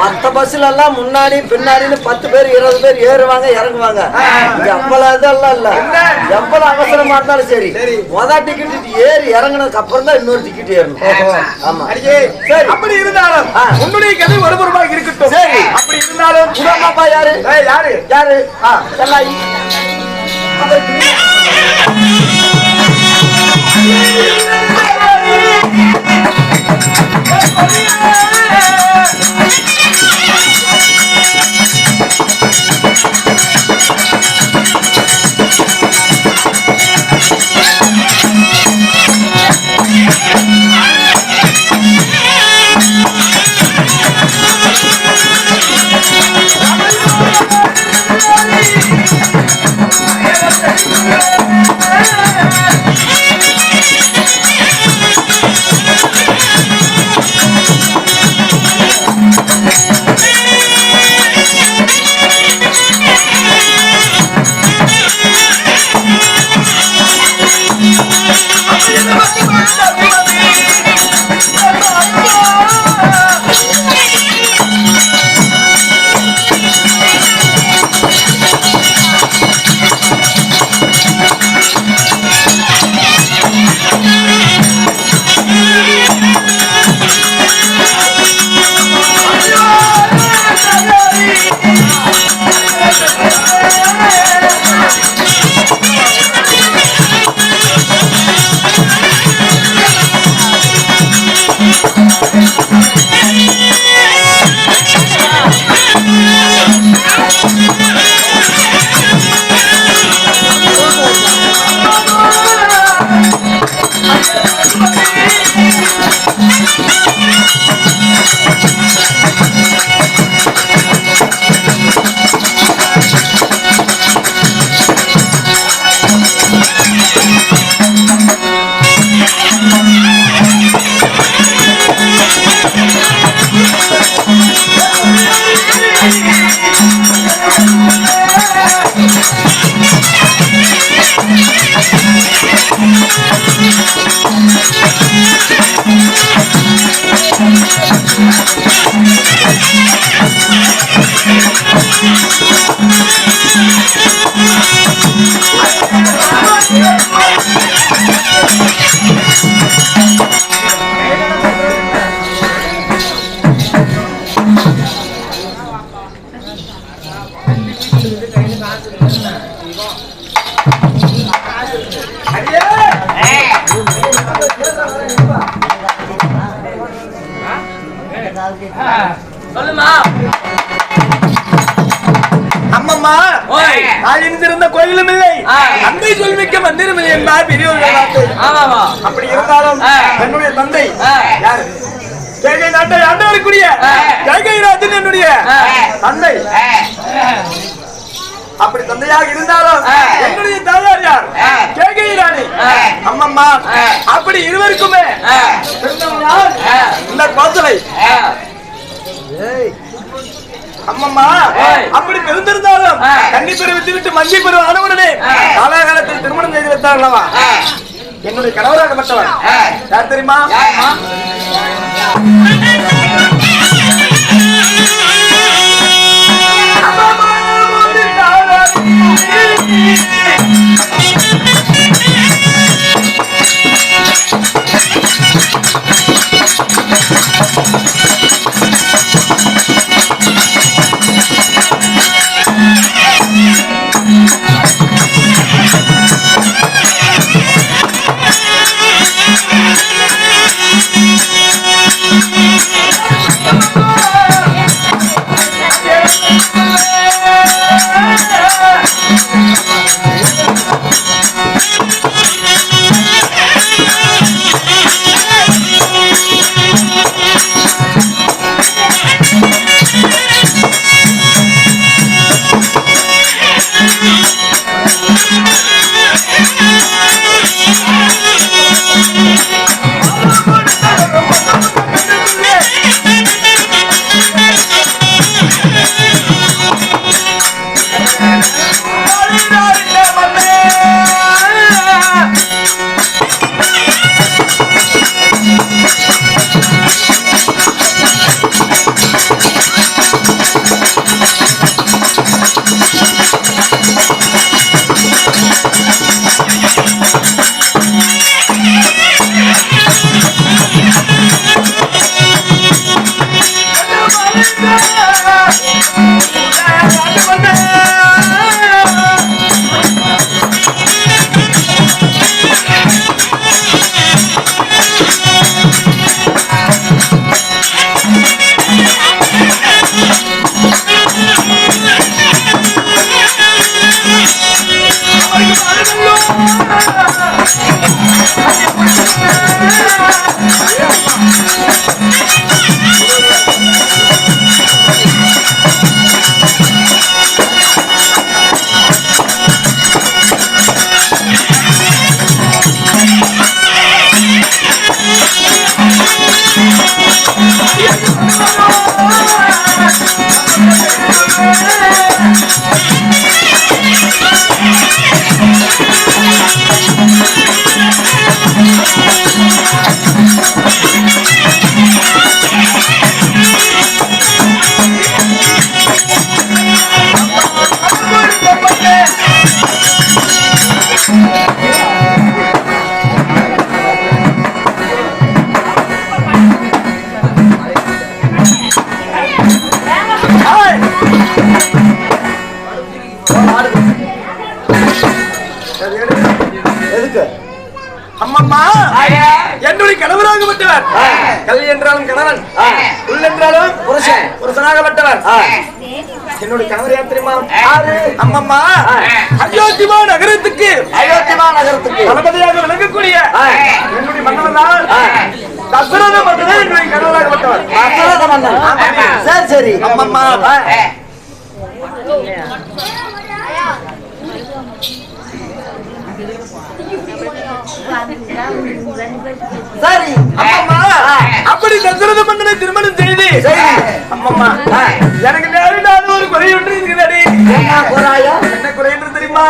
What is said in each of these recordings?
மத்த பஸ்ல எல்லாம் முன்னாடி பின்னாடின்னு பத்து பேர் இருபது பேர் ஏறுவாங்க இறங்குவாங்க. இங்க அவ்வளவு இதெல்லாம் இல்ல. எவ்வளவு அவசரமா இருந்தாலும் சரி. மொத டிக்கெட் ஏறி இறங்குனதுக்கு அப்புறம் தான் இன்னொரு டிக்கெட் ஏறணும். ஆமா. சரி. அப்படி இருந்தாலும். உன்னுடைய கதை ஒருபுறமாக இருக்கட்டும். சரி. அப்படி இருந்தாலும் அப்பா யாரு? யாரு? யாரு? செல்லாயி. அவருக்கு சொல்லுமா நான் இருந்திருந்த கோயிலும் இல்லை. அன்பை சொல்மிக்க மந்திரம் இல்லை என்பார் பெரியவர்கள் அப்படி இருந்தாலும். என்னுடைய தந்தை. யாரு கேகை நாட்டை ஆண்டு வரக்கூடிய ஆ. கேகை ராஜன் என்னுடைய. தந்தை அப்படி தந்தையாக இருந்தாலும். என்னுடைய தாயார் யார். கேகை ராணி. அம்மம்மா. அப்படி இருவருக்குமே. இந்த ஆ. அம்மம்மா. அப்படி பிறந்திருந்தாலும். கன்னி பெருவித்து விட்டு மஞ்சி பெறும் ஆனவுடனே ஆ. காலாகாலத்தில் திருமணம் செய்து வைத்தார் அல்லவா. என்னுடைய கணவராகப்பட்டவர். யார் தெரியுமா யாரும்மா? அம்மம்மா, Música அம்மம்மா என்னுடைய கணவராகப்பட்டவர் கல் என்றாலும் கணவன் உள் என்றாலும் புருஷன். புருஷனாகப்பட்டவர். என்னுடைய கணவர் யார் தெரியுமா? அம்மம்மா அயோத்திமா நகரத்துக்கு அயோத்திமா நகரத்துக்கு. தளபதியாக விளங்கக்கூடிய. என்னுடைய மன்னவன் தான் ஆ. தசரத மன்னன் என்னுடைய கணவராகப்பட்டவர் அசரத மன்னன் சரி சரி. அம்மம்மா. சரி. அம்மம்மா அப்படி தசரத மன்னனை திருமணம் செய்து. சரி. அம்மம்மா. எனக்கு நேரிடாத ஒரு குறை ஒன்று இருக்கிறதடி. என்ன குறாயா என்ன குறை என்று தெரியுமா?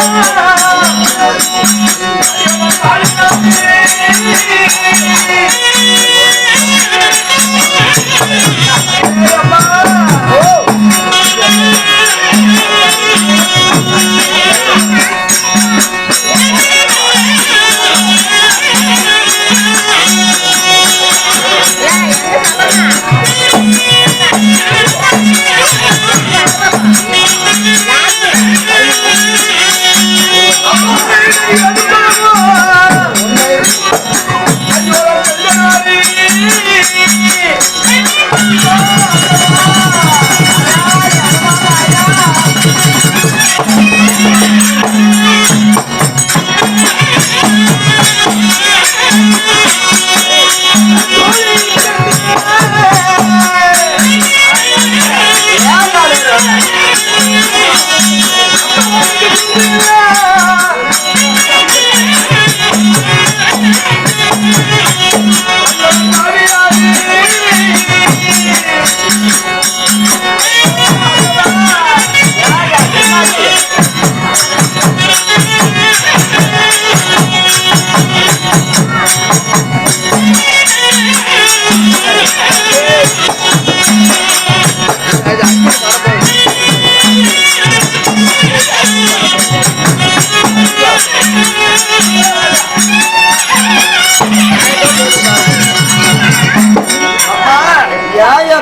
ah,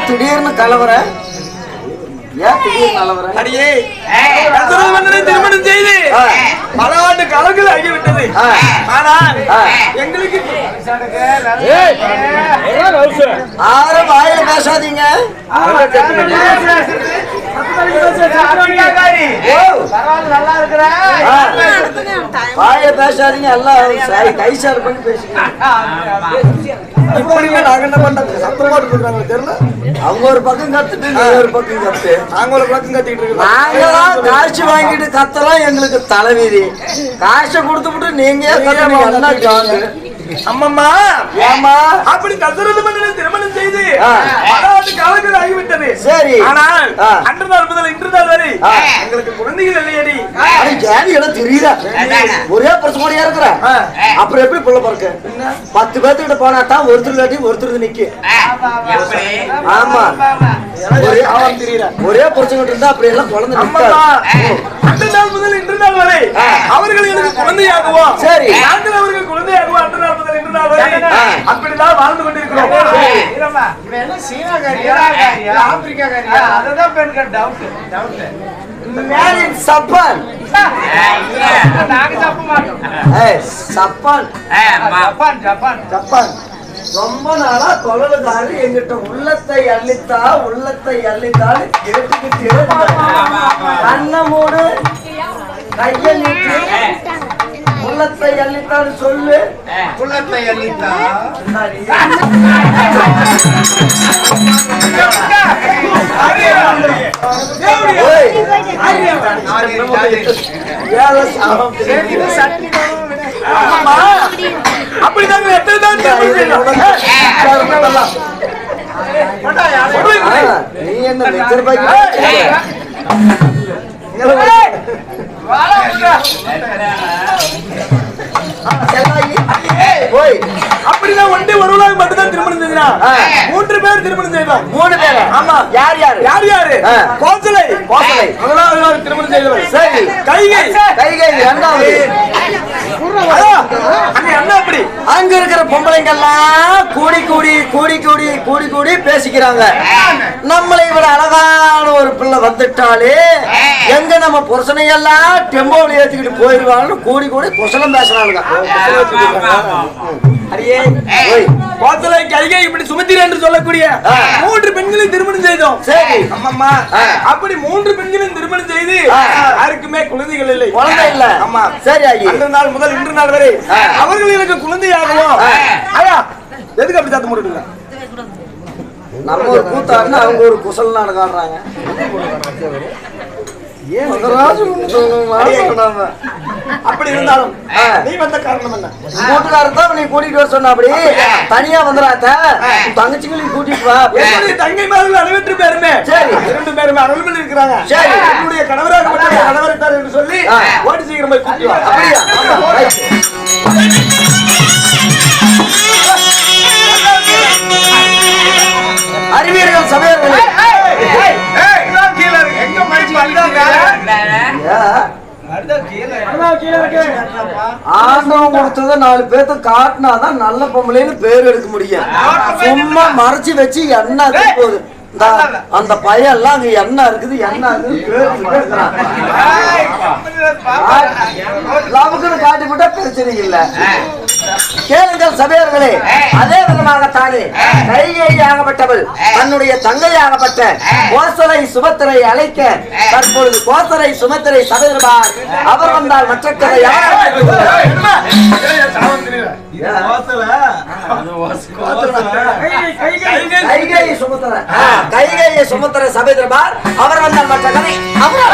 திடீர்னு கலவரை. அடியே. திருமணம் செய்து. பல ஆண்டு காலங்கள் ஆகிவிட்டது ஆ. ஆனால். எங்களுக்கு ஆரும் வாயில பேசாதீங்க. வாயில பேசாதீங்க எல்லாம் சரி, கை சார் பண்ணி பேசுங்க நாங்க என்ன பண்றது சத்தம் போட்டு கொடுக்குறாங்க தெரியல. அவங்க ஒரு பக்கம் கத்துட்டு நீ ஒரு பக்கம் கத்து. நாங்க ஒரு பக்கம் கத்திட்டு இருக்கோம். நாங்களாம் காசு வாங்கிட்டு கத்தலாம் எங்களுக்கு தலைவிதி. காசை கொடுத்துட்டு நீங்க அம்மம்மா! ஏமா அப்படி தசரத மன்னனை திருமணம் செய்து ஆ. பலாவது காலங்கள் ஆகிவிட்டது. சரி. ஆனால். அன்று நாள் முதல் இன்று நாள் வரை. எங்களுக்கு குழந்தைகள் இல்லையடி. அட ஜாலி இடம் தெரியுதா? ஒரே பிரச்சனை கூடயா இருக்கிற. அப்புறம் எப்படி புள்ள பிறக்க? பத்து பேர்த்துக்கிட்ட போனா தான் ஒருத்தர் இல்லாட்டி ஒருத்தர் நிக்க. ஆமா. ஒரே ஆவாம் தெரியுற. ஒரே பிரச்சனை இருந்தா அப்படி எல்லாம் குழந்தை. அன்று நாள் முதல் இன்று நாள் வரை. அவர்கள் எனக்கு குழந்தையாகுவோம். சரி. நாங்கள் அவர்கள் குழந்தையாகுவோம் அன்று நாள் முதல் இன்று நாள் வரை. அப்படிதான் வாழ்ந்து கொண்டிருக்கிறோம். மேரிட் சப்பான் ஏய், சப்பான் ஜப்பான் ரொம்ப நாளா குழலுக்காரு எங்கிட்ட உள்ளத்தை அள்ளித்தா உள்ளத்தை அள்ளித்தான்னு கேட்டுக்கிட்டே. கண்ணை மூடு கையை நீட்டு உள்ளத்தை அள்ளித்தான்னு சொல்லு. என்னடி? ஓய், ஏழை சாபம் அப்படிதாங்க எத்தனை தான் நீ என்ன போய். அப்படிதான் ஒன்றே ஒருவராக மட்டும்தான் திருமணம் ஆ. மூன்று பேர் திருமணம் செய்தோம் மூணு பேர்? ஆமா. யார் யார்? யார் யாரு. கோசலை. கோசலை. முதலாவது திருமணம் செய்தவர். சரி. கைகை. கைகை இரண்டாவது. அதோ, அங்க என்ன அப்படி. அங்க இருக்கிற பொம்பளைங்க எல்லாம் கூடி கூடி கூடி கூடி கூடி கூடி பேசிக்கிறாங்க. நம்மளை விட அழகான ஒரு பிள்ளை வந்துட்டாலே எங்க நம்ம புருஷனை எல்லாம் டெம்போவில் ஏத்திக்கிட்டு போயிருவாங்கன்னு கூடி கூடி குசலம் பேசுறாங்க அடியே ஓய் கோசலை கைகை இப்படி சுமத்திர என்று சொல்லக்கூடிய. மூன்று பெண்களை திருமணம் செய்தோம் சரி அம்மம்மா ஆ. அப்படி மூன்று பெண்களையும் திருமணம் செய்து. யாருக்குமே குழந்தைகள் இல்லை குழந்தை இல்ல ஆமா சரி ஆகி அன்று நாள் முதல் இன்று நாள் வரை ஆ. அவர்கள் எனக்கு குழந்தையாகவும். ஐயா எதுக்கு அப்படி சத்தம் போட்டுருங்க நம்ம ஒரு கூத்தாடுனா அவங்க ஒரு குசல் நாடகம் ஆடுறாங்க மகராஜ் ஒண்ணு சொல்லணுமா? சொன்னாம. அப்படி இருந்தாலும். நீ வந்த காரணம் என்ன? கூட்டுக்காரர் தான் நீ கூட்டிட்டு வர சொன்ன அப்படி. தனியா வந்துடாத தங்கச்சிங்களையும் கூட்டிட்டு வா. என்னுடைய தங்கைமார்கள் அனைவற்று பேருமே. சரி. இரண்டு பேருமே அருள்மொழி இருக்கிறாங்க. சரி. என்னுடைய கணவராக மட்டும் கணவரைத்தார் என்று சொல்லி. ஓடி சீக்கிரம் போய் கூட்டி வா. அப்படியா. அறிவியர்கள் சபையர்களே. ஆண்டவன் கொடுத்தத நாலு பேர்த்து காட்டினாதான் நல்ல பொம்பளைன்னு பேர் எடுக்க முடியும். சும்மா மறைச்சு வச்சு என்ன போகுது. அந்த பையன் எல்லாம் அங்க என்ன இருக்குது என்ன இருக்குது பேர் லவுக்குன்னு காட்டி விட்டா பிரச்சனை இல்ல கேளுங்கள் சபையர்களே அதே விதமாகத்தானே ஆகப்பட்டவள் தன்னுடைய தங்கையாகப்பட்ட கோசலை சுபத்திரை அழைக்க தற்பொழுது கோசலை சுமத்திரை சபையிருப்பார் அவர் வந்தால் மற்ற கதை யார் சுமத்திர சபை தர்பார் அவர் வந்தால் மற்ற கதை. அவர்